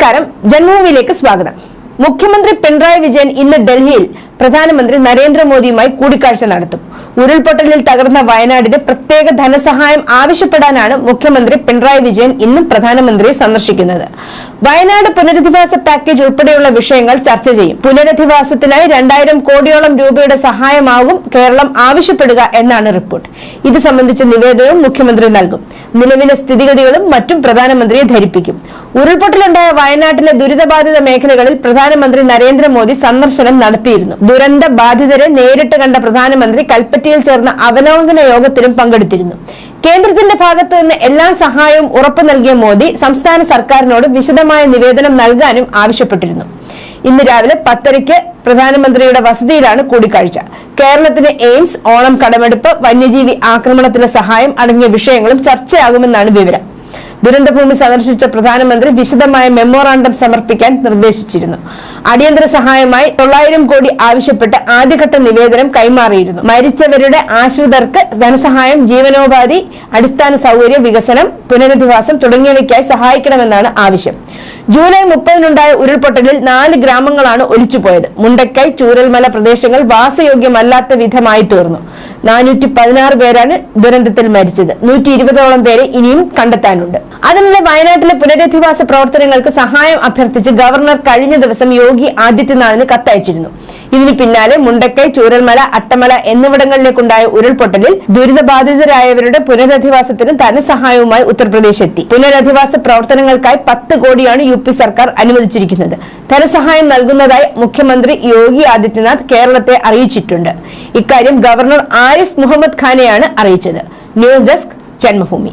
നമസ്കാരം. ജന്മഭൂമിയിലേക്ക് സ്വാഗതം. മുഖ്യമന്ത്രി പിണറായി വിജയൻ ഇന്ന് ഡൽഹിയിൽ പ്രധാനമന്ത്രി നരേന്ദ്രമോദിയുമായി കൂടിക്കാഴ്ച നടത്തും. ഉരുൾപൊട്ടലിൽ തകർന്ന വയനാടിന് പ്രത്യേക ധനസഹായം ആവശ്യപ്പെടാനാണ് മുഖ്യമന്ത്രി പിണറായി വിജയൻ ഇന്നും പ്രധാനമന്ത്രിയെ സന്ദർശിക്കുന്നത്. വയനാട് പുനരധിവാസ പാക്കേജ് ഉൾപ്പെടെയുള്ള വിഷയങ്ങൾ ചർച്ച ചെയ്യും. പുനരധിവാസത്തിനായി രണ്ടായിരം കോടിയോളം രൂപയുടെ സഹായമാകും കേരളം ആവശ്യപ്പെടുക എന്നാണ് റിപ്പോർട്ട്. ഇത് സംബന്ധിച്ച നിവേദനവും മുഖ്യമന്ത്രി നൽകും. നിലവിലെ സ്ഥിതിഗതികളും മറ്റും പ്രധാനമന്ത്രിയെ ധരിപ്പിക്കും. ഉരുൾപൊട്ടലുണ്ടായ വയനാട്ടിലെ ദുരിതബാധിത മേഖലകളിൽ പ്രധാനമന്ത്രി നരേന്ദ്രമോദി സന്ദർശനം നടത്തിയിരുന്നു. ദുരന്ത ബാധിതരെ നേരിട്ട് കണ്ട പ്രധാനമന്ത്രി കൽപ്പറ്റയിൽ ചേർന്ന അവലോകന യോഗത്തിലും പങ്കെടുത്തിരുന്നു. കേന്ദ്രത്തിന്റെ ഭാഗത്തു നിന്ന് എല്ലാ സഹായവും ഉറപ്പു നൽകിയ മോദി സംസ്ഥാന സർക്കാരിനോട് വിശദമായ നിവേദനം നൽകാനും ആവശ്യപ്പെട്ടിരുന്നു. ഇന്ന് രാവിലെ പത്തരയ്ക്ക് പ്രധാനമന്ത്രിയുടെ വസതിയിലാണ് കൂടിക്കാഴ്ച. കേരളത്തിന് എയിംസ് ഓണം കടമെടുപ്പ് വന്യജീവി ആക്രമണത്തിന് സഹായം അടങ്ങിയ വിഷയങ്ങളും ചർച്ചയാകുമെന്നാണ് വിവരം. ദുരന്തഭൂമി സന്ദർശിച്ച പ്രധാനമന്ത്രി വിശദമായ മെമ്മോറാണ്ടം സമർപ്പിക്കാൻ നിർദ്ദേശിച്ചിരുന്നു. അടിയന്തര സഹായമായി തൊള്ളായിരം കോടി ആവശ്യപ്പെട്ട് ആദ്യഘട്ട നിവേദനം കൈമാറിയിരുന്നു. മരിച്ചവരുടെ ആശ്രിതർക്ക് ധനസഹായം ജീവനോപാധി അടിസ്ഥാന സൗകര്യ വികസനം പുനരധിവാസം തുടങ്ങിയവയ്ക്കായി സഹായിക്കണമെന്നാണ് ആവശ്യം. ജൂലൈ മുപ്പതിനുണ്ടായ ഉരുൾപൊട്ടലിൽ നാല് ഗ്രാമങ്ങളാണ് ഒലിച്ചുപോയത്. മുണ്ടക്കൈ ചൂരൽമല പ്രദേശങ്ങൾ വാസയോഗ്യമല്ലാത്ത വിധമായി തീർന്നു. നാനൂറ്റി പതിനാറ് പേരാണ് ദുരന്തത്തിൽ മരിച്ചത്. നൂറ്റി ഇരുപതോളം പേരെ ഇനിയും കണ്ടെത്താനുണ്ട്. അതിനിടെ വയനാട്ടിലെ പുനരധിവാസ പ്രവർത്തനങ്ങൾക്ക് സഹായം അഭ്യർത്ഥിച്ച് ഗവർണർ കഴിഞ്ഞ ദിവസം യോഗി ആദിത്യനാഥിന് കത്തയച്ചിരുന്നു. ഇതിന് പിന്നാലെ മുണ്ടക്കൈ ചൂരൽമല അട്ടമല എന്നിവിടങ്ങളിലേക്കുണ്ടായ ഉരുൾപൊട്ടലിൽ ദുരിതബാധിതരായവരുടെ പുനരധിവാസത്തിന് ധനസഹായവുമായി ഉത്തർപ്രദേശ് എത്തി. പുനരധിവാസ പ്രവർത്തനങ്ങൾക്കായി പത്ത് കോടിയാണ് യു പി സർക്കാർ അനുവദിച്ചിരിക്കുന്നത്. ധനസഹായം നൽകുന്നതായി മുഖ്യമന്ത്രി യോഗി ആദിത്യനാഥ് കേരളത്തെ അറിയിച്ചിട്ടുണ്ട്. ഇക്കാര്യം ഗവർണർ ആരിഫ് മുഹമ്മദ് ഖാനെയാണ് അറിയിച്ചത്. News desk Janmabhumi.